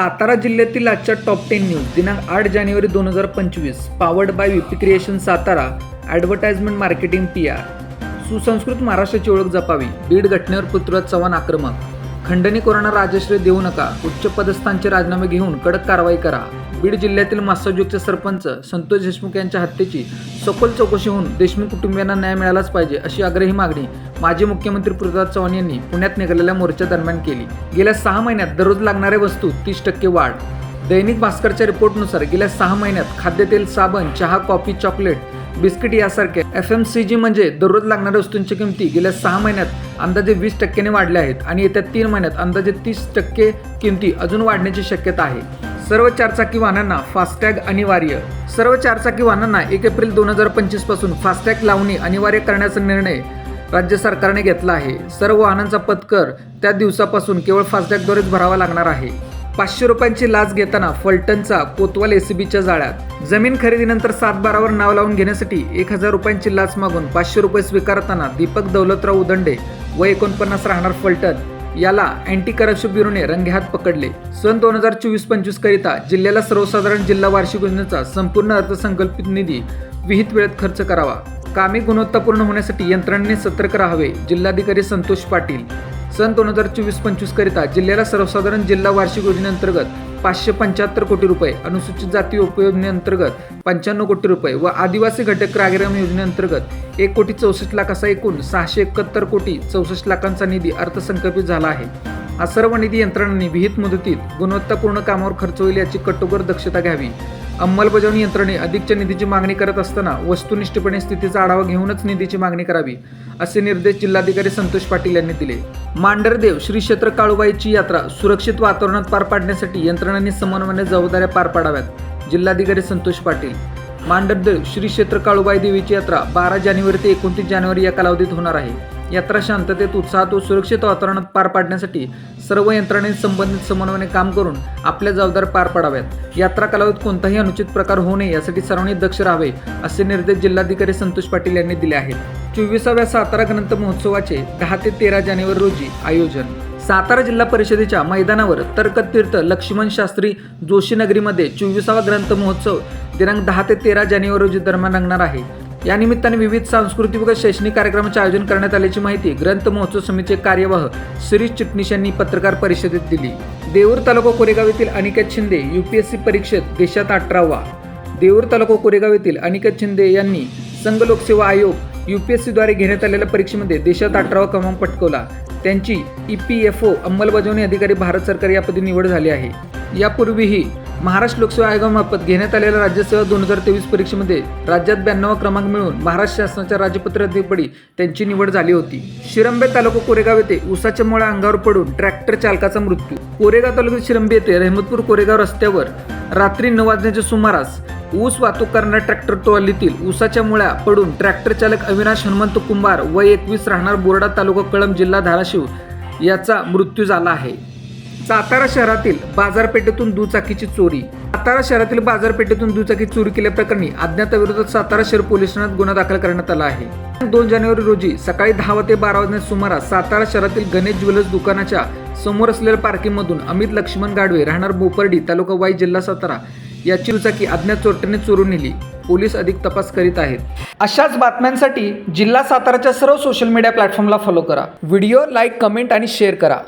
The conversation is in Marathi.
सातारा जिल्ह्यातील आजच्या टॉप टेन न्यूज दिनांक आठ जानेवारी दोन हजार पंचवीस. Powered by VP creation Satara. Advertisement marketing P R सुसंस्कृत महाराष्ट्राची ओळख जपावी. बीड घटनेवर पृथ्वीराज चव्हाण आक्रमक. खंडणी कोरोना राजश्री देऊ नका. उच्च पदस्थांचे राजीनामे घेऊन कडक कारवाई करा. बीड जिल्ह्यातील मासाजुगचे सरपंच संतोष देशमुख यांच्या हत्येची सखोल चौकशी होऊन देशमुख कुटुंबियांना न्याय मिळालाच पाहिजे अशी आग्रही मागणी माजी मुख्यमंत्री पृथ्वीराज चव्हाण यांनी पुण्यात निघालेल्या मोर्चा दरम्यान केली. गेल्या सहा महिन्यात दररोज लागणाऱ्या वस्तू तीस टक्के वाढ. दैनिक भास्करच्या रिपोर्टनुसार गेल्या सहा महिन्यात खाद्यतेल साबण चहा कॉफी चॉकलेट बिस्किट यासारख्या एफ एम सी जी म्हणजे दररोज लागणाऱ्या वस्तूंच्या किमती गेल्या सहा महिन्यात अंदाजे वीस टक्क्याने वाढल्या आहेत आणि येत्या तीन महिन्यात अंदाजे तीस टक्के किमती अजून वाढण्याची शक्यता आहे. सर्व चारचाकी वाहनांना फास्टॅग अनिवार्य. सर्व चारचाकी वाहनांना एक एप्रिल दोन हजार पंचवीसपासून फास्टॅग लावणे अनिवार्य करण्याचा निर्णय राज्य सरकारने घेतला आहे. सर्व वाहनांचा पत्कर त्या दिवसापासून केवळ फास्टॅगद्वारेच भरावा लागणार आहे. पाचशे रुपयांची लाच घेताना फलटणचा कोतवाल एसीबीच्या जाळ्यात. जमीन खरेदीनंतर सात बारावर नाव लावून घेण्यासाठी एक हजार रुपयांची लाच मागून पाचशे रुपये स्वीकारताना दीपक दौलतराव उदंडे व एकोणपन्नास राहणार फलटण याला अँटी करप्शन ब्युरोने रंगेहात पकडले. सन दोन हजार चोवीस पंचवीस करिता जिल्ह्याला सर्वसाधारण जिल्हा वार्षिक योजनेचा संपूर्ण अर्थसंकल्पित निधी विहित वेळेत खर्च करावा. कामे गुणवत्तापूर्ण होण्यासाठी यंत्रणेने सतर्क राहावे जिल्हाधिकारी संतोष पाटील सन दोन हजार चोवीस पंचवीस करिता जिल्ह्याला सर्वसाधारण जिल्हा वार्षिक योजनेअंतर्गत पाचशे पंच्याहत्तर कोटी रुपये अनुसूचित जाती उपयोजनेअंतर्गत पंच्याण्णव कोटी रुपये व आदिवासी घटक रागराम योजनेअंतर्गत एक कोटी चौसष्ट लाख असा एकूण सहाशे एकाहत्तर कोटी चौसष्ट लाखांचा निधी अर्थसंकल्पित झाला आहे. हा सर्व निधी यंत्रणांनी विहित मुदतीत गुणवत्तापूर्ण कामावर खर्च होईल याची कटोकर दक्षता घ्यावी. अंमलबजावणी यंत्रणे अधिकच्या निधीची मागणी करत असताना वस्तुनिष्ठपणे स्थितीचा आढावा घेऊनच निधीची मागणी करावी असे निर्देश जिल्हाधिकारी संतोष पाटील यांनी दिले. मांडरदेव श्री क्षेत्र काळूबाईची यात्रा सुरक्षित वातावरणात पार पाडण्यासाठी यंत्रणांनी समन्वयाने जबाबदाऱ्या पार पाडाव्यात. जिल्हाधिकारी संतोष पाटील. मांडरदेव श्री क्षेत्र काळूबाई देवीची यात्रा बारा जानेवारी ते एकोणतीस जानेवारी या कालावधीत होणार आहे. यात्रा शांततेत उत्साहात व सुरक्षित वातावरणात पार पाडण्यासाठी सर्व यंत्रणांनी संबंधित समन्वयाने काम करून आपल्या जबाबदार पार पाडाव्यात. यात्रा कालावधीत कोणताही अनुचित प्रकार होऊ नये यासाठी सर्वांनी दक्ष राहावे असे निर्देश जिल्हाधिकारी संतोष पाटील यांनी दिले आहेत. चोवीसाव्या सातारा ग्रंथ महोत्सवाचे दहा ते तेरा जानेवारी रोजी आयोजन. सातारा जिल्हा परिषदेच्या मैदानावर तर्कतीर्थ लक्ष्मण शास्त्री जोशी नगरीमध्ये चोवीसावा ग्रंथ महोत्सव दिनांक दहा ते तेरा जानेवारी रोजी दरम्यान रंगणार आहे. या निमित्ताने विविध सांस्कृतिक व शैक्षणिक कार्यक्रमाचे आयोजन करण्यात आल्याची माहिती ग्रंथ महोत्सव समितीचे कार्यवाह शिरीष चिटणीस यांनी पत्रकार परिषदेत दिली. देऊर तालुका कोरेगाव येथील अनिकेत शिंदे युपीएससी परीक्षेत देशात अठरावा. देऊर तालुका कोरेगाव येथील अनिकेत शिंदे यांनी संघ लोकसेवा आयोग यू पी एस सीद्वारे घेण्यात आलेल्या परीक्षेमध्ये देशात अठरावा क्रमांक पटकवला. त्यांची ई पी एफ ओ अंमलबजावणी अधिकारी भारत सरकार यापदी निवड झाली आहे. यापूर्वीही महाराष्ट्र लोकसेवा आयोगामार्फत घेण्यात आलेल्या राज्यसेवा दोन हजार तेवीस परीक्षेमध्ये राज्यात ब्याण्णव क्रमांक मिळवून महाराष्ट्र शासनाच्या राज्यपत्राधिपदी त्यांची निवड झाली होती. शिरंबे तालुका कोरेगाव येथे उसाच्या मुळा अंगावर पडून ट्रॅक्टर चालकाचा मृत्यू. कोरेगाव तालुक्यात शिरंबे येथे रहमतपूर कोरेगाव रस्त्यावर रात्री नऊ वाजण्याच्या सुमारास ऊस वाहतूक करणाऱ्या ट्रॅक्टर ट्रॉलीतील ऊसाच्या मुळ्या पडून ट्रॅक्टर चालक अविनाश हनुमंत कुंभार व एकवीस राहणार बोर्डा तालुका कळंब जिल्हा धाराशिव याचा मृत्यू झाला आहे. सातारा शहरातील बाजारपेठेतून दुचाकीची चोरी. सातारा शहरातील बाजारपेठेतून दुचाकी चोरी केल्याप्रकरणी अज्ञाताविरोधात सातारा शहर पोलीस ठाण्यात गुन्हा दाखल करण्यात आला आहे. दोन जानेवारी रोजी सकाळी दहा ते बारा वाजण्याच्या सुमारास सातारा शहरातील गणेश ज्वेलर्स दुकानाच्या समोर असलेल्या पार्किंगमधून अमित लक्ष्मण गाडवे राहणार बोपर्डी तालुका वाई जिल्हा सातारा याची दुचाकी अज्ञात चोरट्याने चोरून नेली. पोलीस अधिक तपास करीत आहेत. अशाच बातम्यांसाठी जिल्हा साताराच्या सर्व सोशल मीडिया प्लॅटफॉर्मला फॉलो करा. व्हिडिओ लाईक कमेंट आणि शेअर करा.